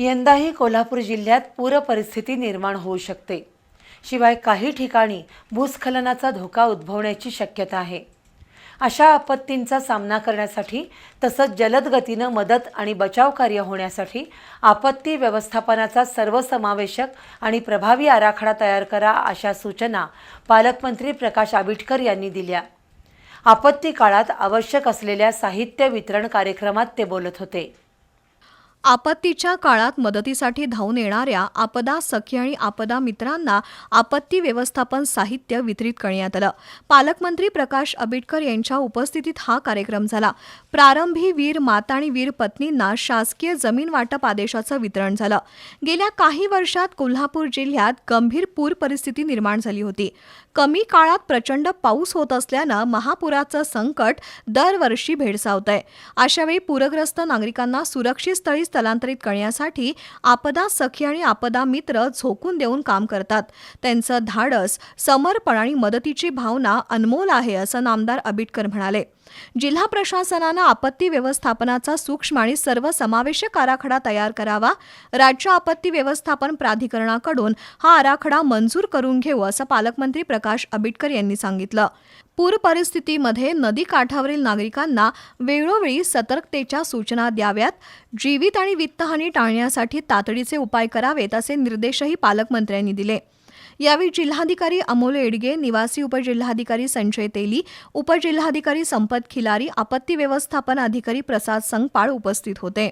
यंदाही कोल्हापूर जिल्ह्यात पूर परिस्थिती निर्माण होऊ शकते. शिवाय काही ठिकाणी भूस्खलनाचा धोका उद्भवण्याची शक्यता आहे. अशा आपत्तींचा सामना करण्यासाठी तसंच जलद गतीनं मदत आणि बचाव कार्य होण्यासाठी आपत्ती व्यवस्थापनाचा सर्वसमावेशक आणि प्रभावी आराखडा तयार करा अशा सूचना पालकमंत्री प्रकाश आबिटकर यांनी दिल्या. आपत्ती काळात आवश्यक असलेल्या साहित्य वितरण कार्यक्रमात ते बोलत होते. आपत्तीच्या काळात मदतीसाठी धावून येणाऱ्या आपदा सखी आणि आपदा मित्रांना आपत्ती व्यवस्थापन साहित्य वितरित करण्यात आलं. पालकमंत्री प्रकाश आंबेडकर यांच्या उपस्थितीत हा कार्यक्रम झाला. प्रारंभी वीर माता आणि वीर पत्नींना शासकीय जमीन वाटप आदेशाचं वितरण झालं. गेल्या काही वर्षात कोल्हापूर जिल्ह्यात गंभीर पूर परिस्थिती निर्माण झाली होती. कमी काळात प्रचंड पाऊस होत असल्यानं महापुराचं संकट दरवर्षी भेडसावत आहे अशावेळी पूरग्रस्त नागरिकांना सुरक्षित स्थळी स्थलांतरित करण्यासाठी आपदा सखी आणि आपदा मित्र झोकून देऊन काम करतात. त्यांचं धाडस समर्पण आणि मदतीची भावना अनमोल आहे असं नामदार आबिटकर म्हणाले. जिल्हा प्रशासनानं आपत्ती व्यवस्थापनाचा सूक्ष्म आणि सर्वसमावेशक आराखडा तयार करावा. राज्य आपत्ती व्यवस्थापन प्राधिकरणाकडून हा आराखडा मंजूर करून घेऊ असं पालकमंत्री प्रकाश आबिटकर यांनी सांगितलं. पूर परिस्थितीमध्ये नदी काठावरील नागरिकांना वेळोवेळी सतर्कतेच्या सूचना द्याव्यात जीवित आणि वित्तहानी टाळण्यासाठी तातडीचे उपाय करावेत असे निर्देशही पालकमंत्र्यांनी दिले. यावेळी जिल्हाधिकारी अमोल एडगे निवासी उपजिल्हाधिकारी संजय तेली उपजिल्हाधिकारी संपत खिलारी आपत्ती व्यवस्थापन अधिकारी प्रसाद संगपाळ उपस्थित होते.